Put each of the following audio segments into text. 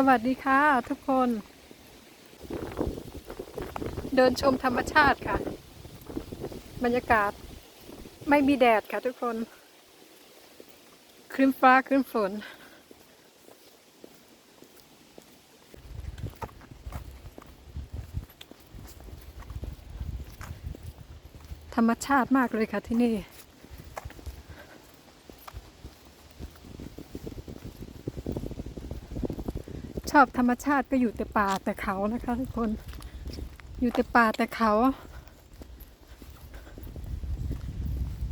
สวัสดีค่ะทุกคน เดินชมธรรมชาติค่ะ บรรยากาศไม่มีแดดค่ะทุกคน ครึ้มฟ้าครึ้มฝน ธรรมชาติมากเลยค่ะที่นี่ ชอบธรรมชาติก็อยู่แต่ป่าแต่เขานะคะทุกคน อยู่แต่ป่าแต่เขา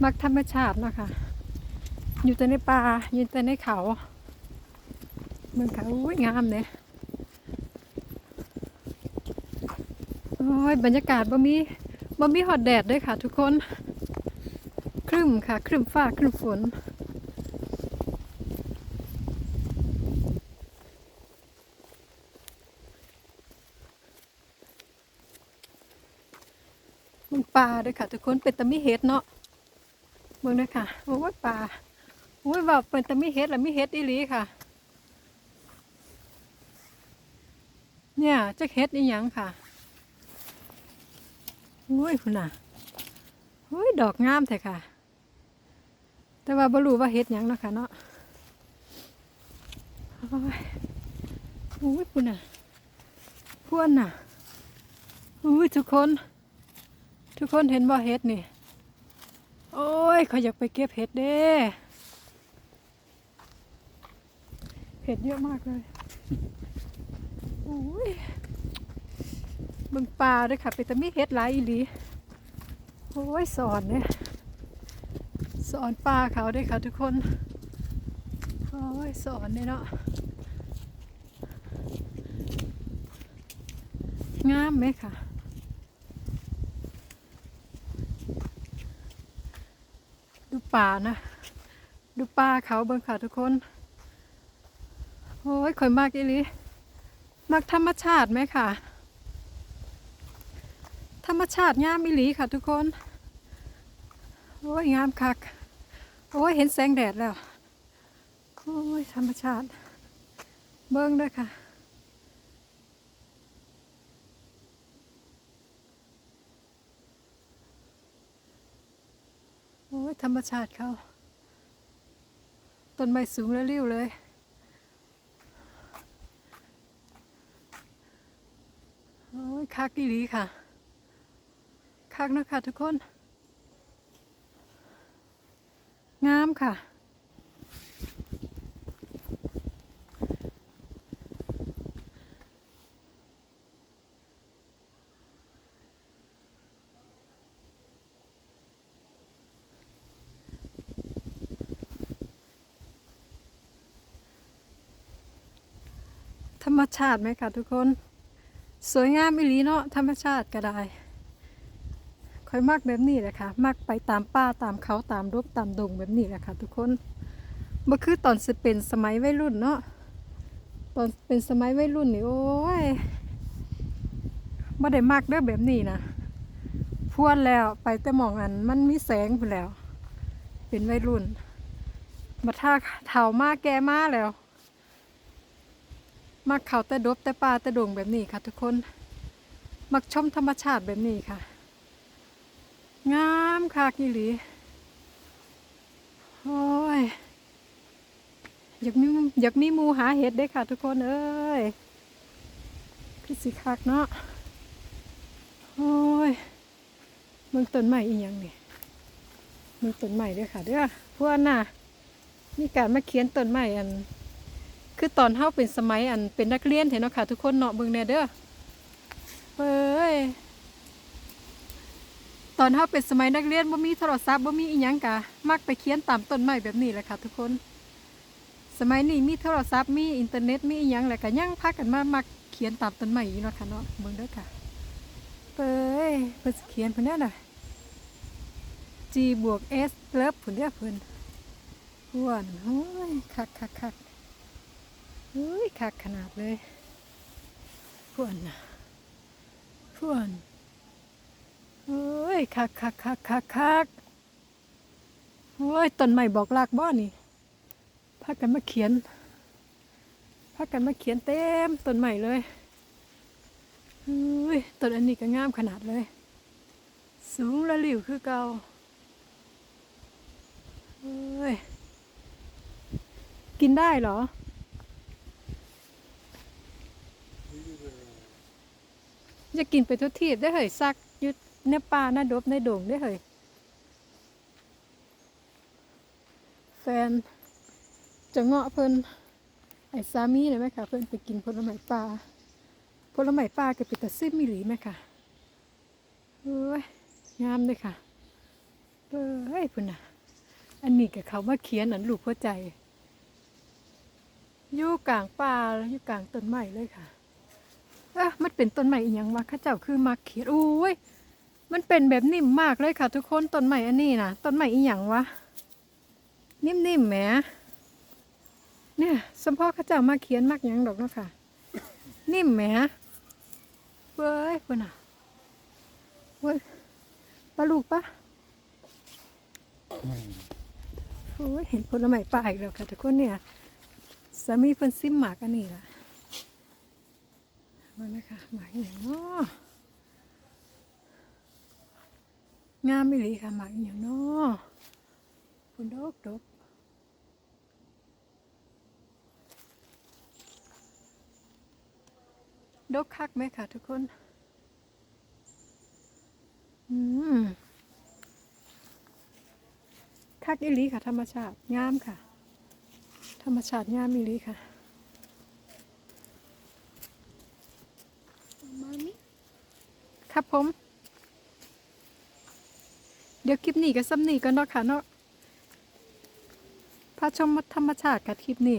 มักธรรมชาตินะคะ อยู่แต่ในป่าอยู่แต่ในเขา เมืองเขาอุ้ยงามเนี่ยโอ้ยบรรยากาศบ่มีบ่มีหอดแดดด้วยค่ะ ทุกคน ครึ้มค่ะ ครึ้มฟ้าครึ้มฝน งปลาด้วยค่ะ ทุกคนเป็นตะมิเฮ็ดเนาะมึงด้วยค่ะโอ้ยปลาโอ้ยว่าเป็นตะมิเฮ็ดล้วมิเฮ็ดอีหลีค่ะ เนี่ยจะเฮ็ดอีหยังค่ะโอ้ยคุณน่ะโอ้ยดอกงามแท้ค่ะ แต่ว่าบ่รู้ว่าเฮ็ดหยังเนาะค่ะเนาะโอ้ยโอ้ยคุณน่ะพวนน่ะโอ้ยทุกคน ทุกคนเห็นบ่เห็ดนี่ โอ้ยเขาอยากไปเก็บเห็ดเด้เห็ดเยอะมากเลยโอ้ยเบึงปลาด้วยค่ะเป็นแต่มีเห็ดหลายอีหลีโอ้ยสอนเนี่ยสอนปลาเขาด้วยค่ะทุกคนโอ้ยสอนเนี่ยเนาะงามไหมค่ะ ป่านะ ดูป่าเขาเบิ่งค่ะทุกคน โอ้ยข่อยมากอีลีมักธรรมชาติไหมค่ะ ธรรมชาติงามอีหลีค่ะทุกคน โอ้ยงามคัก โอ้ยเห็นแสงแดดแล้ว โอ้ยธรรมชาติ เบิ่งด้วยค่ะ อ้ยธรรมชาติเขาต้นไม้สูงและริ้วเลย โอ้ยคักอีหลีค่ะ คักนะค่ะทุกคน งามค่ะ มชาติไหมคะทุกคน สวยงามอีหลีเนาะธรรมชาติก็ได้ค่อยมักแบบนี้แหละค่ะมักไปตามป่าตามเขาตามรูปตามดงแบบนี้แหละค่ะทุกคนบ่คือตอนสิเป็นสมัยวัยรุ่นเนาะตอนเป็นสมัยวัยรุ่นนี่โอ้ยบ่ได้มักเด้อแบบนี้นะพวนแล้วไปแต่มองอันมันมีแสงพุ่แล้ว เป็นวัยรุ่นมาถ้าเฒ่ามาแก่มาแล้ว มักเขาแต่ดบแต่ปลาแต่ดงแบบนี้ค่ะทุกคน มักชมธรรมชาติแบบนี้ค่ะ งามค่ะกิลีโอ้ยอยากมีอยากมีมูหาเห็ดได้ค่ะทุกคนเอ้ยคือสิคักเนาะโอ้ยเมืองต้นใหม่อีกอย่างนี่เมืองต้นใหม่ด้วยค่ะเด้อพวกน่ะมีการมาเขียนต้นใหม่อัน คือตอนเฮาเป็นสมัยอันเป็นนักเรียนเห็นเนาะค่ะ ทุกคนเนาะเบิ่งแน่เด้อเอ้ยตอนเฮาเป็นสมัยนักเรียนบ่มีโทรศัพท์บ่มีอีหยังกะมักไปเขียนตามต้นไม้แบบนี้แหละค่ะ ทุกคน สมัยนี้มีโทรศัพท์มีอินเทอร์เน็ตมีอีหยังแหละก็ยังพากันมามักเขียนตามต้นไม้อยู่เนาะค่ะเนาะเบิ่งเด้อค่ะเอ้ยเพิ่นเขียนเพิ่นแน่น่ะ G บวก S เลิฟเพิ่นเด้อเพิ่นพวนโอ้ยคักคักคัก เฮ้ยคักขนาดเลยพวนนะพวนเฮ้ยคักคักคักคักคักเฮ้ยต้นไม้บอกลากบ่นี่พากันมาเขียนพากันมาเขียนเต็มต้นใหม่เลยเฮ้ยต้นอันนี้ก็งามขนาดเลย สูงและหลิวคือเก่าเฮ้ย กินได้เหรอ จะกินไปทุกทีบได้เหยซักยุดในป่าหน้าดบในโด่งได้เหยแฟนจะเงาะเพิ่นไอ้สามีเลยไหมคะเพิ่นไปกินผลไม้ป่าผลไม้ป่าก็เป็นตะซิมมิหลีไหมคะเอ้ยงามเลยค่ะเอ้ยพุ่นน่ะ อันนี้กับเขามาเขียนอันลูกหัวใจอยู่กลางป่าอยู่กลางต้นไม้เลยค่ะ เอะมันเป็นต้นไม้อีหยังวะข้าเจ้าคือมาเขียนโอ้ยมันเป็นแบบนิ่มมากเลยค่ะทุกคนต้นไม้อันนี้นะต้นไม้อีหยังวะนิ่มๆแหมเนี่ยสมพ่อข้าเจ้ามาเขียนมากหยังดอกเนาะค่ะ นิ่มแหมเว้ยเพื่นอะเว้ยปลาลูกปะโอ้ยเห็นผลไม้ป่าอีกแล้วค่ะทุกคนเนี่ยสามีเพิ่นซิมหมากอันนี้ล่ะ มานะคะหมากอย่างเนาะงามไม่หลีค่ะหมากอย่างเนาะคุณดอกดอกดกคักไหมค่ะทุกคน อืมคักอิลีค่ะ ธรรมชาติงามค่ะ ธรรมชาติงามอิลีค่ะ ครับผม เดี๋ยวคลิปนี้ก็ซ้ำนี่ก็เนาะค่ะเนาะพาชมธรรมชาติค่ะคลิปนี้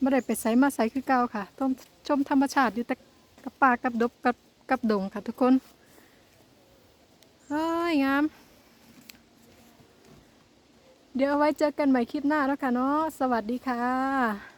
ไม่ได้ไปใส่มาใส่คือเก่าค่ะต้องชมธรรมชาติอยู่แต่กับป่ากับดบกับกับดงค่ะทุกคนเฮ้ยงาม เดี๋ยวเอาไว้เจอกันใหม่คลิปหน้าแล้วค่ะเนาะสวัสดีค่ะ